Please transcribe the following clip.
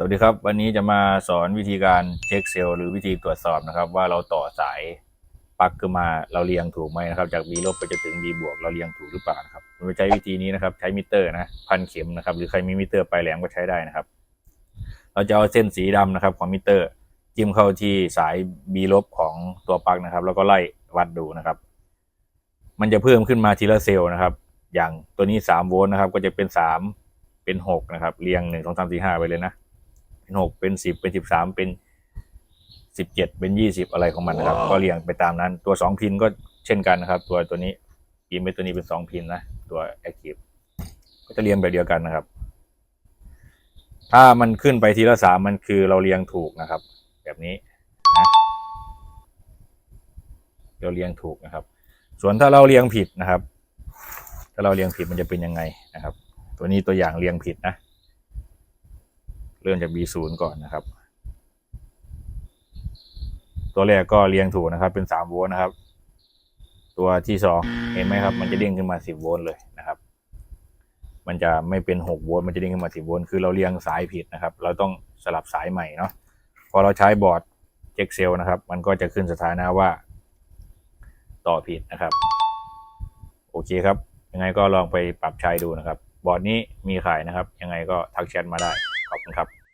สวัสดีครับ วันนี้จะมาสอนวิธีการเช็คเซลล์หรือวิธีตรวจสอบนะครับ ว่าเราต่อสายปลั๊กขึ้นมาเราเรียงถูกไหมนะครับ จาก B ลบไปจนถึง B บวกเราเรียงถูกหรือเปล่านะครับผมจะใช้วิธีนี้นะครับ ใช้มิเตอร์นะพันเข็มนะครับ หรือใครมีมิเตอร์ปลายแหลมก็ใช้ได้นะครับ เราจะเอาเส้นสีดำนะครับของมิเตอร์ จิ้มเข้าที่สาย B ลบของตัวปลั๊กนะครับ แล้วก็ไล่วัดดูนะครับ มันจะเพิ่มขึ้นมาทีละเซลล์นะครับ อย่างตัวนี้สามโวลต์นะครับ ก็จะเป็นสามเป็นหกนะครับเรียงหนึ่งสองสามสี่ห้าไปเลยนะ เป็นหกเป็นสิบเป็นสิบสามเป็นสิบเจ็ดเป็นยี่สิบอะไรของมันนะครับ ก็เรียงไปตามนั้น ตัวสองพินก็เช่นกันนะครับ ตัวตัวนี้พินเป็นตัวนี้เป็นสองพินนะตัวแอคทีฟก็จะเรียงแบบเดียวกันนะครับ ถ้ามันขึ้นไปทีละสามมันคือเราเรียงถูกนะครับ แบบนี้นะเราเรียงถูกนะครับ ส่วนถ้าเราเรียงผิดนะครับ ถ้าเราเรียงผิดมันจะเป็นยังไงนะครับ ตัวนี้ตัวอย่างเรียงผิดนะ เริ่มจาก B0 ก่อนนะครับ ตัวแรกก็เรียงถูกนะครับ เป็น3โวลต์นะครับ ตัวที่สองเห็นไหมครับ มันจะเด้งขึ้นมา 10โวลต์เลยนะครับ มันจะไม่เป็น6โวลต์มันจะเด้งขึ้นมา10โวลต์คือเราเรียงสายผิดนะครับ เราต้องสลับสายใหม่เนาะพอเราใช้บอร์ดเจ็คเซลนะครับ มันก็จะขึ้นสถานะว่า ต่อผิดนะครับ โอเคครับ ยังไงก็ลองไปปรับใช้ดูนะครับ บอร์ดนี้มีขายนะครับ ยังไงก็ทักแชทมาได้ ครับ